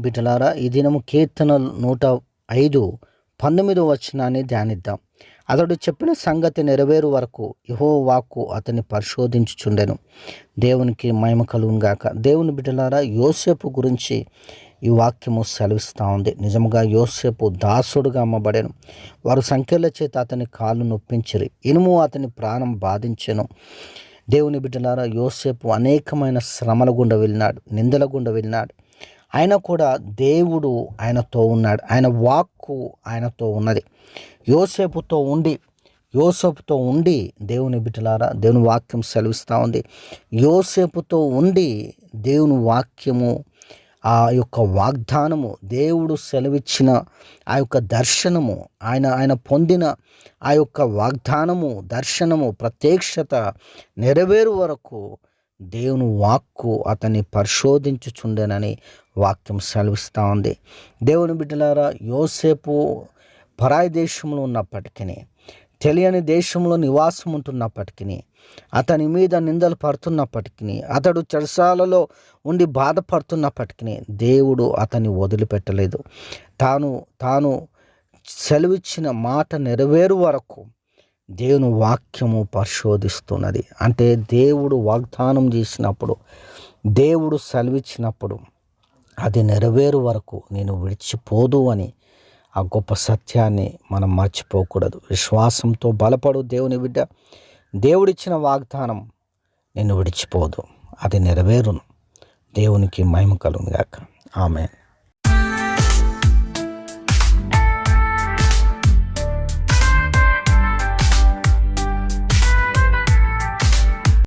బిడ్డలారా ఈ దినము కీర్తన నూట ఐదు పంతొమ్మిదో వచనాన్ని ధ్యానిద్దాం. అతడు చెప్పిన సంగతి నెరవేరు వరకు యహో వాక్కు అతన్ని పరిశోధించుచుండెను. దేవునికి మహిమ కలుగుగాక దేవుని బిడ్డలారా యోసేపు గురించి ఈ వాక్యము సెలవిస్తూ ఉంది. నిజముగా యోసేపు దాసుడుగా అమ్మబడెను. వారు సంఖ్యల చేత అతని కాళ్ళు నొప్పించిరి. ఇనుము అతని ప్రాణం బాధించెను. దేవుని బిడ్డలారా యోసేపు అనేకమైన శ్రమల గుండా వెళ్ళినాడు నిందల గుండా వెళ్ళినాడు. ఆయన కూడా దేవుడు ఆయనతో ఉన్నాడు. ఆయన వాక్కు ఆయనతో ఉన్నది. యోసేపుతో ఉండి యోసేపుతో ఉండి దేవుని బిడ్డలారా దేవుని వాక్యం సెలవిస్తూ ఉంది. యోసేపుతో ఉండి దేవుని వాక్యము ఆ యొక్క వాగ్దానము దేవుడు సెలవిచ్చిన ఆ యొక్క దర్శనము ఆయన ఆయన పొందిన ఆ యొక్క వాగ్దానము దర్శనము ప్రత్యక్షత నెరవేరు వరకు దేవుని వాక్కు అతన్ని పరిశోధించుచుండెనని వాక్యం సెలవిస్తూ ఉంది. దేవుని బిడ్డలారా యోసేపు పరాయి దేశంలో ఉన్నప్పటికీ తెలియని దేశంలో నివాసం ఉంటున్నప్పటికీ అతని మీద నిందలు పడుతున్నప్పటికీ అతడు చెరసాలలో ఉండి బాధపడుతున్నప్పటికీ దేవుడు అతన్ని వదిలిపెట్టలేదు. తాను తాను సెలవిచ్చిన మాట నెరవేరు వరకు దేవుని వాక్యము పరిశోధిస్తున్నది. అంటే దేవుడు వాగ్దానం చేసినప్పుడు దేవుడు సెలవిచ్చినప్పుడు అది నెరవేరు వరకు నేను విడిచిపోదు అని ఆ గొప్ప సత్యాన్ని మనం మర్చిపోకూడదు. విశ్వాసంతో బలపడు దేవుని బిడ్డ. దేవుడిచ్చిన వాగ్దానం నేను విడిచిపోదు. అది నెరవేరును. దేవునికి మహిమ కలుగుగాక ఆమె